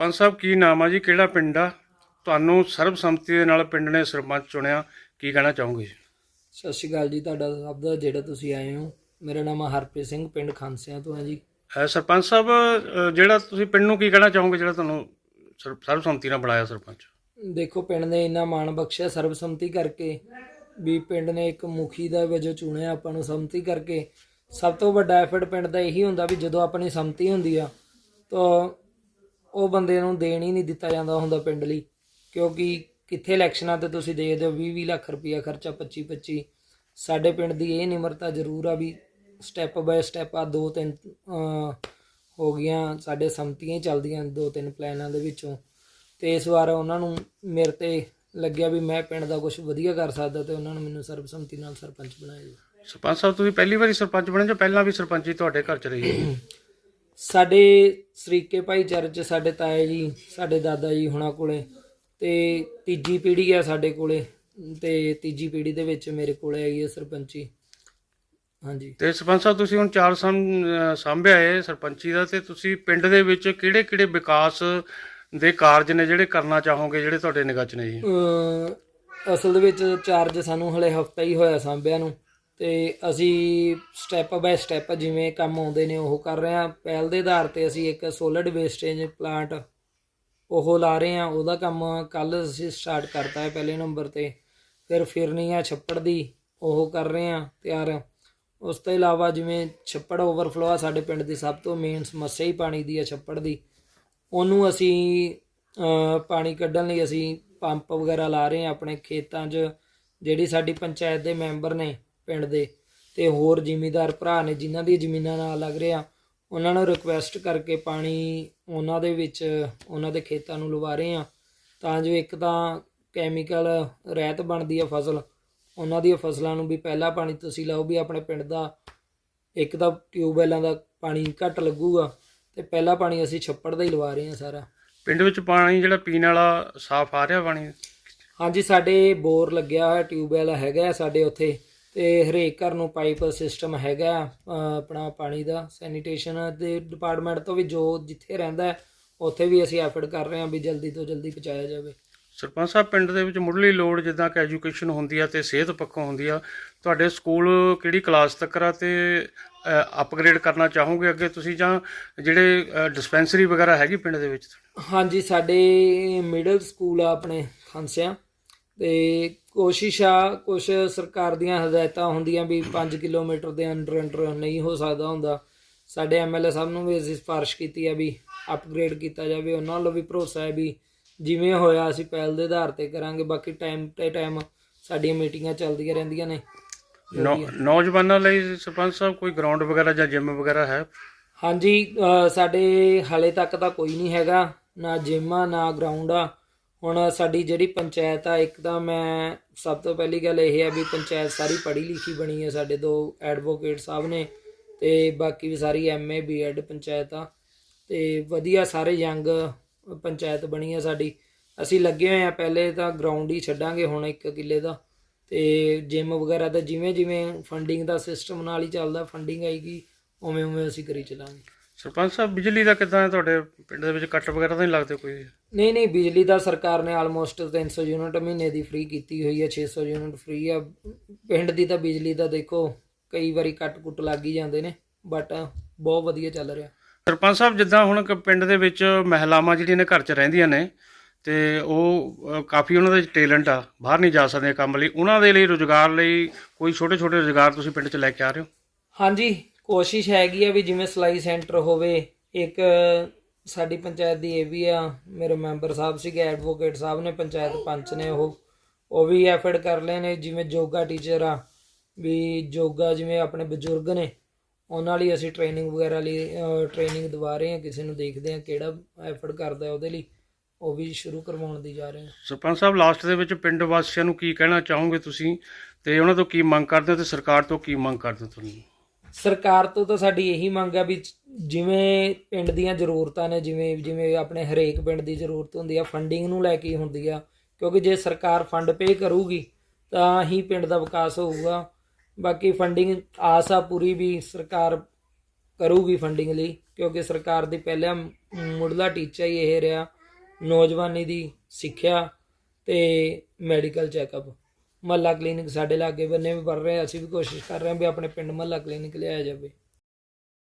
ਪੰਜ ਸਾਹਿਬ ਕੀ ਨਾਮ ਆ ਜੀ? ਕਿਹੜਾ ਪਿੰਡ ਆ? ਤੁਹਾਨੂੰ ਸਰਬਸੰਮਤੀ ਦੇ ਨਾਲ ਪਿੰਡ ਨੇ ਸਰਪੰਚ ਚੁਣਿਆ। ਕੀ ਕਹਿਣਾ ਚਾਹੋਗੇ ਜੀ? ਸਤਿ ਸ਼੍ਰੀ ਅਕਾਲ ਜੀ ਤੁਹਾਡਾ ਸਭ ਦਾ ਜਿਹੜਾ ਤੁਸੀਂ ਆਏ ਹੋ। ਮੇਰਾ ਨਾਮ ਹੈ ਹਰਪ੍ਰੀਤ ਸਿੰਘ ਪਿੰਡ ਖਾਂਸਿਆਂ ਤੋਂ ਹੈ ਜੀ। ਅਹ ਸਰਪੰਚ ਸਾਹਿਬ ਜਿਹੜਾ ਤੁਸੀਂ ਪਿੰਡ ਨੂੰ ਕੀ ਕਹਿਣਾ ਚਾਹੋਗੇ ਜਿਹੜਾ ਤੁਹਾਨੂੰ ਸਰ- ਸਰਬਸੰਮਤੀ ਨਾਲ ਬਣਾਇਆ ਸਰਪੰਚ? ਦੇਖੋ ਪਿੰਡ ਨੇ ਇੰਨਾ ਮਾਣ ਬਖਸ਼ਿਆ ਸਰਬਸੰਮਤੀ ਕਰਕੇ ਵੀ ਪਿੰਡ ਨੇ ਇੱਕ ਮੁਖੀ ਦਾ ਵਜੋਂ ਚੁਣਿਆ ਆਪਾਂ ਨੂੰ ਸੰਮਤੀ ਕਰਕੇ। ਸਭ ਤੋਂ ਵੱਡਾ ਐਫਰਟ ਪਿੰਡ ਦਾ ਇਹੀ ਹੁੰਦਾ ਵੀ ਜਦੋਂ ਆਪਣੀ ਸੰਮਤੀ ਹੁੰਦੀ ਆ ਤਾਂ ਉਹ ਬੰਦੇ ਨੂੰ ਦੇਣ ਹੀ ਨਹੀਂ ਦਿੱਤਾ ਜਾਂਦਾ ਹੁੰਦਾ ਪਿੰਡ ਲਈ, ਕਿਉਂਕਿ ਕਿੱਥੇ ਇਲੈਕਸ਼ਨਾਂ ਤੇ ਤੁਸੀਂ ਦੇਖਦੇ ਹੋ 20 20 ਲੱਖ ਰੁਪਇਆ ਖਰਚਾ 25 25 ਸਾਡੇ ਪਿੰਡ ਦੀ ਇਹ ਨਿਮਰਤਾ ਜ਼ਰੂਰ ਆ ਵੀ ਸਟੈਪ ਬਾਏ ਸਟੈਪ ਆ ਦੋ ਤਿੰਨ ਹੋ ਗਈਆਂ, ਸਾਡੇ ਸੰਮਤੀਆਂ ਹੀ ਚੱਲਦੀਆਂ ਦੋ ਤਿੰਨ ਪਲਾਨਾਂ ਦੇ ਵਿੱਚੋਂ। ਤੇ ਇਸ ਵਾਰ ਉਹਨਾਂ ਨੂੰ ਮੇਰੇ ਤੇ ਲੱਗਿਆ ਵੀ ਮੈਂ ਪਿੰਡ ਦਾ ਕੁਝ ਵਧੀਆ ਕਰ ਸਕਦਾ ਤੇ ਉਹਨਾਂ ਨੇ ਮੈਨੂੰ ਸਰਬਸੰਮਤੀ ਨਾਲ ਸਰਪੰਚ ਬਣਾਇਆ। ਜੀ ਸਰਪੰਚ ਸਾਹਿਬ, ਤੁਸੀਂ ਪਹਿਲੀ ਵਾਰੀ ਸਰਪੰਚ ਬਣੇ ਜਾਂ ਪਹਿਲਾਂ ਵੀ ਸਰਪੰਚੀ ਤੁਹਾਡੇ ਘਰ ਚ ਰਹੀ? ਹੈ ਸਾਡੇ ਸਰੀਕੇ ਭਾਈਚਾਰੇ ਚ ਸਾਡੇ ਤਾਏ ਜੀ ਸਾਡੇ ਦਾਦਾ ਜੀ ਹੁਣਾਂ ਕੋਲੇ ਤੇ ਤੀਜੀ ਪੀੜ੍ਹੀ ਆ ਸਾਡੇ ਕੋਲੇ ਤੇ ਤੀਜੀ ਪੀੜ੍ਹੀ ਦੇ ਵਿੱਚ ਮੇਰੇ ਕੋਲੇ ਆਈ ਹੈ ਸਰਪੰਚੀ। ਹਾਂਜੀ। ਤੇ ਸਰਪੰਚ ਸਾਹਿਬ ਤੁਸੀਂ ਹੁਣ ਚਾਰ ਸਾਲ ਅਹ, ਸਾਂਭਿਆ ਹੈ ਸਰਪੰਚੀ ਦਾ ਤੇ ਤੁਸੀਂ ਪਿੰਡ ਦੇ ਵਿੱਚ ਕਿਹੜੇ ਕਿਹੜੇ ਵਿਕਾਸ ਦੇ ਕਾਰਜ ਨੇ ਜਿਹੜੇ ਕਰਨਾ ਚਾਹੋਗੇ ਜਿਹੜੇ ਤੁਹਾਡੇ ਨਿਗਾਹ ਚ ਨੇ ਜੀ ਅਸਲ ਦੇ ਵਿੱਚ ਚਾਰਜ ਸਾਨੂੰ ਹਲੇ ਹਫਤਾ ਹੀ ਹੋਇਆ ਸਾਂਭਿਆਂ ਨੂੰ। ਤੇ ਅਸੀਂ ਸਟੈਪ ਬਾਏ ਸਟੈਪ ਜਿਵੇਂ ਕੰਮ ਆਉਂਦੇ ਨੇ ਉਹ ਕਰ ਰਹੇ ਹਾਂ। ਪਹਿਲ ਦੇ ਆਧਾਰ ਤੇ ਅਸੀਂ ਇੱਕ ਸੋਲਿਡ ਵੇਸਟੇਜ ਪਲਾਂਟ ਉਹ ਲਾ ਰਹੇ ਹਾਂ। ਉਹਦਾ ਕੰਮ ਕੱਲ ਅਸੀਂ ਸਟਾਰਟ ਕਰਤਾ ਹੈ ਪਹਿਲੇ ਨੰਬਰ ਤੇ। ਫਿਰ ਫਿਰਨੀ ਆ ਛੱਪੜ ਦੀ ਉਹ ਕਰ ਰਹੇ ਹਾਂ, ਤਿਆਰ ਉਸ ਤੋਂ ਇਲਾਵਾ ਜਿਵੇਂ ਛੱਪੜ ਓਵਰਫਲੋ ਆ ਸਾਡੇ ਪਿੰਡ ਦੀ, ਸਭ ਤੋਂ ਮੇਨ ਸਮੱਸਿਆ ਹੀ ਪਾਣੀ ਦੀ ਆ ਛੱਪੜ ਦੀ। ਉਹਨੂੰ ਅਸੀਂ ਪਾਣੀ ਕੱਢਣ ਲਈ ਅਸੀਂ ਪੰਪ ਵਗੈਰਾ ਲਾ ਰਹੇ ਹਾਂ। ਆਪਣੇ ਖੇਤਾਂ 'ਚ, ਜਿਹੜੀ ਸਾਡੀ ਪੰਚਾਇਤ ਦੇ ਮੈਂਬਰ ਨੇ ਪਿੰਡ ਦੇ ਤੇ ਹੋਰ ਜ਼ਿਮੀਂਦਾਰ ਭਰਾ ਨੇ ਜਿਨ੍ਹਾਂ ਦੀ ਜ਼ਮੀਨਾਂ ਨਾਲ ਲੱਗ ਰਿਹਾ ਉਹਨਾਂ ਨੂੰ ਰਿਕੁਐਸਟ ਕਰਕੇ ਪਾਣੀ ਉਹਨਾਂ ਦੇ ਵਿੱਚ ਉਹਨਾਂ ਦੇ ਖੇਤਾਂ ਨੂੰ ਲਵਾ ਰਹੇ ਹਾਂ। ਤਾਂ ਜੋ ਇੱਕ ਤਾਂ ਕੈਮੀਕਲ ਰਹਿਤ ਬਣਦੀ ਆ ਫਸਲ ਉਹਨਾਂ ਦੀਆਂ ਫਸਲਾਂ ਨੂੰ ਵੀ ਪਹਿਲਾ ਪਾਣੀ ਤੁਸੀਂ ਲਾਓ ਵੀ ਆਪਣੇ ਪਿੰਡ ਦਾ ਇੱਕ ਤਾਂ ਟਿਊਬਵੈਲਾਂ ਦਾ ਪਾਣੀ ਘੱਟ ਲੱਗੂਗਾ ਤੇ ਪਹਿਲਾ ਪਾਣੀ ਅਸੀਂ ਛੱਪੜ ਦਾ ਹੀ ਲਵਾ ਰਹੇ ਹਾਂ ਸਾਰਾ। ਪਿੰਡ ਵਿੱਚ ਪਾਣੀ ਜਿਹੜਾ ਪੀਣ ਵਾਲਾ ਸਾਫ਼ ਆ ਰਿਹਾ ਪਾਣੀ? ਹਾਂਜੀ ਸਾਡੇ ਬੋਰ ਲੱਗਿਆ ਹੋਇਆ ਟਿਊਬਵੈਲ ਹੈਗਾ ਸਾਡੇ ਉੱਥੇ। ਤੇ ਹਰੇਕ ਘਰ ਨੂੰ ਪਾਈਪ ਸਿਸਟਮ ਹੈਗਾ ਆਪਣਾ ਪਾਣੀ ਦਾ ਸੈਨੀਟੇਸ਼ਨ ਦੇ ਡਿਪਾਰਟਮੈਂਟ ਤੋਂ ਵੀ ਜੋ ਜਿੱਥੇ ਰਹਿੰਦਾ ਉੱਥੇ ਵੀ ਅਸੀਂ ਐਫਰਟ ਕਰ ਰਹੇ ਹਾਂ ਵੀ ਜਲਦੀ ਤੋਂ ਜਲਦੀ ਪਹੁੰਚਾਇਆ ਜਾਵੇ। ਸਰਪੰਚ ਸਾਹਿਬ ਪਿੰਡ ਦੇ ਵਿੱਚ ਮੁੱਢਲੀ ਲੋੜ ਜਿੱਦਾਂ ਕਿ ਐਜੂਕੇਸ਼ਨ ਹੁੰਦੀ ਆ ਤੇ ਸਿਹਤ ਪੱਖੋਂ ਹੁੰਦੀ ਆ ਤੁਹਾਡੇ ਸਕੂਲ ਕਿਹੜੀ ਕਲਾਸ ਤੱਕ ਆ ਤੇ ਅਪਗ੍ਰੇਡ ਕਰਨਾ ਚਾਹੋਗੇ ਅੱਗੇ ਤੁਸੀਂ ਜਾਂ ਜਿਹੜੇ ਡਿਸਪੈਂਸਰੀ ਵਗੈਰਾ ਹੈਗੀ ਪਿੰਡ ਦੇ ਵਿੱਚ? ਹਾਂਜੀ ਸਾਡੇ ਮਿਡਲ ਸਕੂਲ ਆ ਆਪਣੇ ਖਾਂਸਿਆਂ ਤੇ ਕੋਸ਼ਿਸ਼ ਆ ਕੁਝ ਸਰਕਾਰ ਦੀਆਂ ਹਦਾਇਤਾਂ ਹੁੰਦੀਆਂ ਵੀ 5 ਕਿਲੋਮੀਟਰ ਦੇ ਅੰਡਰ ਅੰਡਰ ਨਹੀਂ ਹੋ ਸਕਦਾ ਹੁੰਦਾ। ਸਾਡੇ ਐਮਐਲਏ ਸਾਹਿਬ ਨੂੰ ਵੀ ਅਸੀਂ ਸਿਫਾਰਿਸ਼ ਕੀਤੀ ਆ ਵੀ ਅਪਗ੍ਰੇਡ ਕੀਤਾ ਜਾਵੇ। ਉਹਨਾਂ ਵੱਲੋਂ ਵੀ ਭਰੋਸਾ ਹੈ ਵੀ ਜਿਵੇਂ ਹੋਇਆ ਅਸੀਂ ਪਹਿਲ ਦੇ ਆਧਾਰ ਤੇ ਕਰਾਂਗੇ। ਬਾਕੀ ਟਾਈਮ ਤੇ ਟਾਈਮ ਸਾਡੀਆਂ ਮੀਟਿੰਗਾਂ ਚੱਲਦੀਆਂ ਰਹਿੰਦੀਆਂ ਨੇ। ਨੌਜਵਾਨਾਂ ਲਈ ਸਰਪੰਚ ਸਾਹਿਬ ਕੋਈ ਗਰਾਊਂਡ ਵਗੈਰਾ ਜਾਂ ਜਿਮ ਵਗੈਰਾ ਹੈ? ਹਾਂਜੀ ਸਾਡੇ ਹਾਲੇ ਤੱਕ ਤਾਂ ਕੋਈ ਨਹੀਂ ਹੈਗਾ। ਨਾ ਜਿਮ ਆ ਨਾ ਗਰਾਊਂਡ ਆ। ਹੁਣ ਸਾਡੀ ਜਿਹੜੀ ਪੰਚਾਇਤ ਆ, ਇੱਕ ਤਾਂ ਮੈਂ ਸਭ ਤੋਂ ਪਹਿਲੀ ਗੱਲ ਇਹ ਹੈ ਵੀ ਪੰਚਾਇਤ ਸਾਰੀ ਪੜ੍ਹੀ ਲਿਖੀ ਬਣੀ ਹੈ ਸਾਡੇ ਦੋ ਐਡਵੋਕੇਟ ਸਾਹਿਬ ਨੇ ਤੇ ਬਾਕੀ ਵੀ ਸਾਰੀ ਐਮਏ ਬੀਐਡ ਪੰਚਾਇਤ ਆ। ਤੇ ਵਧੀਆ ਸਾਰੇ ਯੰਗ ਪੰਚਾਇਤ ਬਣੀ ਹੈ ਸਾਡੀ। ਅਸੀਂ ਲੱਗੇ ਹੋਏ ਆ ਪਹਿਲੇ ਤਾਂ ਗਰਾਊਂਡ ਹੀ ਛੱਡਾਂਗੇ, ਹੁਣ ਇੱਕ ਕਿੱਲੇ ਦਾ। ਤੇ ਜਿਮ ਵਗੈਰਾ ਦਾ ਜਿਵੇਂ ਜਿਵੇਂ ਫੰਡਿੰਗ ਦਾ ਸਿਸਟਮ ਨਾਲ ਹੀ ਚੱਲਦਾ ਫੰਡਿੰਗ ਆਏਗੀ ਉਵੇਂ ਉਵੇਂ ਅਸੀਂ ਕਰੀ ਚਲਾਂਗੇ। ਸਰਪੰਚ ਸਾਹਿਬ ਬਿਜਲੀ ਦਾ ਕਿੱਦਾਂ ਹੈ ਤੁਹਾਡੇ ਪਿੰਡ ਦੇ ਵਿੱਚ? ਕੱਟ ਵਗੈਰਾ ਤਾਂ ਨਹੀਂ ਲੱਗਦੇ ਕੋਈ? ਨਹੀਂ ਨਹੀਂ ਬਿਜਲੀ ਦਾ ਸਰਕਾਰ ਨੇ ਆਲਮੋਸਟ 300 ਯੂਨਿਟ ਮਹੀਨੇ ਦੀ ਫ੍ਰੀ ਕੀਤੀ ਹੋਈ ਹੈ 600 ਯੂਨਿਟ ਫ੍ਰੀ ਆ। ਪਿੰਡ ਦੀ ਤਾਂ ਬਿਜਲੀ ਦਾ ਦੇਖੋ ਕਈ ਵਾਰੀ ਕੱਟ ਕੁੱਟ ਲੱਗ ਹੀ ਜਾਂਦੇ ਨੇ ਬਟ ਬਹੁਤ ਵਧੀਆ ਚੱਲ ਰਿਹਾ। ਸਰਪੰਚ ਸਾਹਿਬ ਜਿੱਦਾਂ ਹੁਣ ਕ- ਪਿੰਡ ਦੇ ਵਿੱਚ ਮਹਿਲਾਵਾਂ ਜਿਹੜੀਆਂ ਨੇ ਘਰ 'ਚ ਰਹਿੰਦੀਆਂ ਨੇ ਤੇ ਉਹ ਅ, ਕਾਫੀ ਉਹਨਾਂ ਦੇ ਟੈਲੈਂਟ ਆ ਬਾਹਰ ਨਹੀਂ ਜਾ ਸਕਦੇ ਕੰਮ ਲਈ। ਉਹਨਾਂ ਦੇ ਲਈ ਰੋਜ਼ਗਾਰ ਲਈ ਕੋਈ ਛੋਟੇ ਛੋਟੇ ਰੋਜ਼ਗਾਰ ਤੁਸੀਂ ਪਿੰਡ 'ਚ ਲੈ ਕੇ ਆ ਰਹੇ ਹੋ? ਹਾਂਜੀ ਕੋਸ਼ਿਸ਼ ਹੈਗੀ ਆ ਵੀ ਜਿਵੇਂ ਸਿਲਾਈ ਸੈਂਟਰ ਹੋਵੇ, ਇੱਕ ਸਾਡੀ ਪੰਚਾਇਤ ਦੀ ਇਹ ਵੀ ਆ, ਮੇਰੇ ਮੈਂਬਰ ਸਾਹਿਬ ਸੀਗੇ ਐਡਵੋਕੇਟ ਸਾਹਿਬ ਨੇ, ਪੰਚਾਇਤ ਪੰਚ ਨੇ ਉਹ ਉਹ ਵੀ ਐਫਰਟ ਕਰ ਲਏ ਨੇ, ਜਿਵੇਂ ਯੋਗਾ ਟੀਚਰ ਆ, ਵੀ ਯੋਗਾ ਜਿਵੇਂ ਆਪਣੇ ਬਜ਼ੁਰਗ ਨੇ, ਉਹਨਾਂ ਲਈ ਅਸੀਂ ਟ੍ਰੇਨਿੰਗ ਵਗੈਰਾ ਲਈ ਟ੍ਰੇਨਿੰਗ ਦਵਾ ਰਹੇ ਹਾਂ ਕਿਸੇ ਨੂੰ ਦੇਖਦੇ ਹਾਂ ਕਿਹੜਾ ਐਫਰਟ ਕਰਦਾ ਉਹਦੇ ਲਈ, ਉਹ ਵੀ ਸ਼ੁਰੂ ਕਰਵਾਉਣ ਦੀ ਜਾ ਰਹੇ ਹਾਂ ਸਰਪੰਚ ਸਾਹਿਬ ਲਾਸਟ ਦੇ ਵਿੱਚ ਪਿੰਡ ਵਾਸੀਆਂ ਨੂੰ ਕੀ ਕਹਿਣਾ ਚਾਹੋਗੇ ਤੁਸੀਂ? ਤੇ ਉਹਨਾਂ ਤੋਂ ਕੀ ਮੰਗ ਕਰਦੇ ਹੋ ਤੇ ਸਰਕਾਰ ਤੋਂ ਕੀ ਮੰਗ ਕਰਦੇ ਹੋ ਤੁਸੀਂ? ਸਰਕਾਰ ਤੋਂ ਤਾਂ ਸਾਡੀ ਇਹੀ ਮੰਗ ਆ ਵੀ ਜਿਵੇਂ ਪਿੰਡ ਦੀਆਂ ਜ਼ਰੂਰਤਾਂ ਨੇ, ਜਿਵੇਂ ਜਿਵੇਂ ਆਪਣੇ ਹਰੇਕ ਪਿੰਡ ਦੀ ਜ਼ਰੂਰਤ ਹੁੰਦੀ ਆ ਫੰਡਿੰਗ ਨੂੰ ਲੈ ਕੇ ਹੁੰਦੀ ਆ। ਕਿਉਂਕਿ ਜੇ ਸਰਕਾਰ ਫੰਡ ਪੇ ਕਰੂਗੀ, ਤਾਂ ਹੀ ਪਿੰਡ ਦਾ ਵਿਕਾਸ ਹੋਊਗਾ। ਬਾਕੀ ਫੰਡਿੰਗ ਆਸ ਆ ਪੂਰੀ ਵੀ ਸਰਕਾਰ ਕਰੂਗੀ ਫੰਡਿੰਗ ਲਈ, ਕਿਉਂਕਿ ਸਰਕਾਰ ਦੀ ਪਹਿਲਾ ਮੁੱਢਲਾ ਟੀਚਾ ਹੀ ਇਹ ਰਿਹਾ, ਨੌਜਵਾਨੀ ਦੀ ਸਿੱਖਿਆ ਤੇ ਮੈਡੀਕਲ ਚੈੱਕਅਪ ਮਹੱਲਾ ਕਲੀਨਿਕ ਸਾਡੇ ਲਾਗੇ ਬੰਨੇ ਵੀ ਬਣ ਰਹੇ ਅਸੀਂ ਵੀ ਕੋਸ਼ਿਸ਼ ਕਰ ਰਹੇ ਹਾਂ ਵੀ ਆਪਣੇ ਪਿੰਡ ਮਹੱਲਾ ਕਲੀਨਿਕ ਲਿਆਇਆ ਜਾਵੇ।